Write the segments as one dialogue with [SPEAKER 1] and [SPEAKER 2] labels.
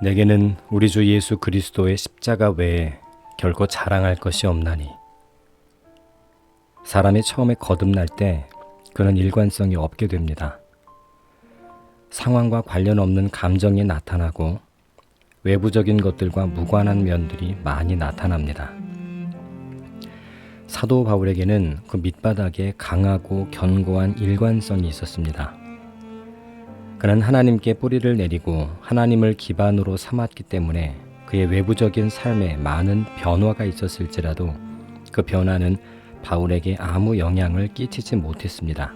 [SPEAKER 1] 내게는 우리 주 예수 그리스도의 십자가 외에 결코 자랑할 것이 없나니. 사람이 처음에 거듭날 때 그는 일관성이 없게 됩니다. 상황과 관련 없는 감정이 나타나고 외부적인 것들과 무관한 면들이 많이 나타납니다. 사도 바울에게는 그 밑바닥에 강하고 견고한 일관성이 있었습니다. 그는 하나님께 뿌리를 내리고 하나님을 기반으로 삼았기 때문에 그의 외부적인 삶에 많은 변화가 있었을지라도 그 변화는 바울에게 아무 영향을 끼치지 못했습니다.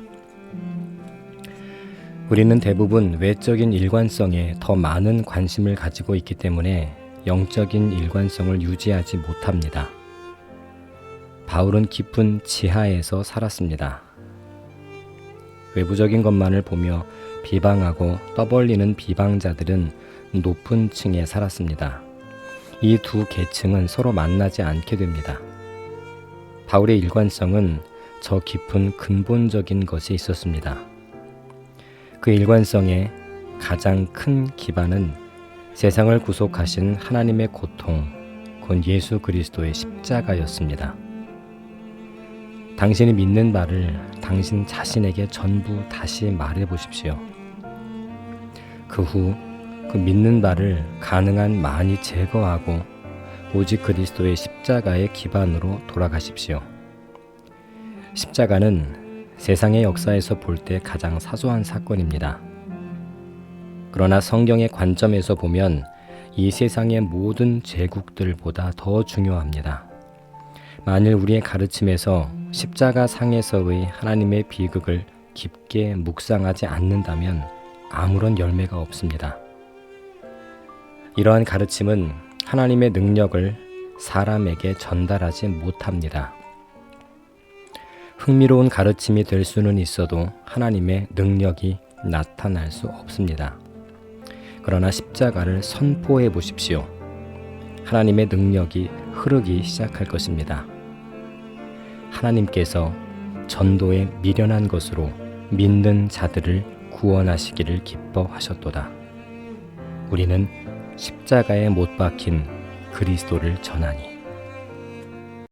[SPEAKER 1] 우리는 대부분 외적인 일관성에 더 많은 관심을 가지고 있기 때문에 영적인 일관성을 유지하지 못합니다. 바울은 깊은 지하에서 살았습니다. 외부적인 것만을 보며 비방하고 떠벌리는 비방자들은 높은 층에 살았습니다. 이 두 계층은 서로 만나지 않게 됩니다. 바울의 일관성은 저 깊은 근본적인 것이 있었습니다. 그 일관성의 가장 큰 기반은 세상을 구속하신 하나님의 고통, 곧 예수 그리스도의 십자가였습니다. 당신이 믿는 바를 당신 자신에게 전부 다시 말해 보십시오. 그 후 그 믿는 바를 가능한 많이 제거하고 오직 그리스도의 십자가의 기반으로 돌아가십시오. 십자가는 세상의 역사에서 볼 때 가장 사소한 사건입니다. 그러나 성경의 관점에서 보면 이 세상의 모든 제국들보다 더 중요합니다. 만일 우리의 가르침에서 십자가 상에서의 하나님의 비극을 깊게 묵상하지 않는다면 아무런 열매가 없습니다. 이러한 가르침은 하나님의 능력을 사람에게 전달하지 못합니다. 흥미로운 가르침이 될 수는 있어도 하나님의 능력이 나타날 수 없습니다. 그러나 십자가를 선포해 보십시오. 하나님의 능력이 흐르기 시작할 것입니다. 하나님께서 전도에 미련한 것으로 믿는 자들을 구원하시기를 기뻐하셨도다. 우리는 십자가에 못 박힌 그리스도를 전하니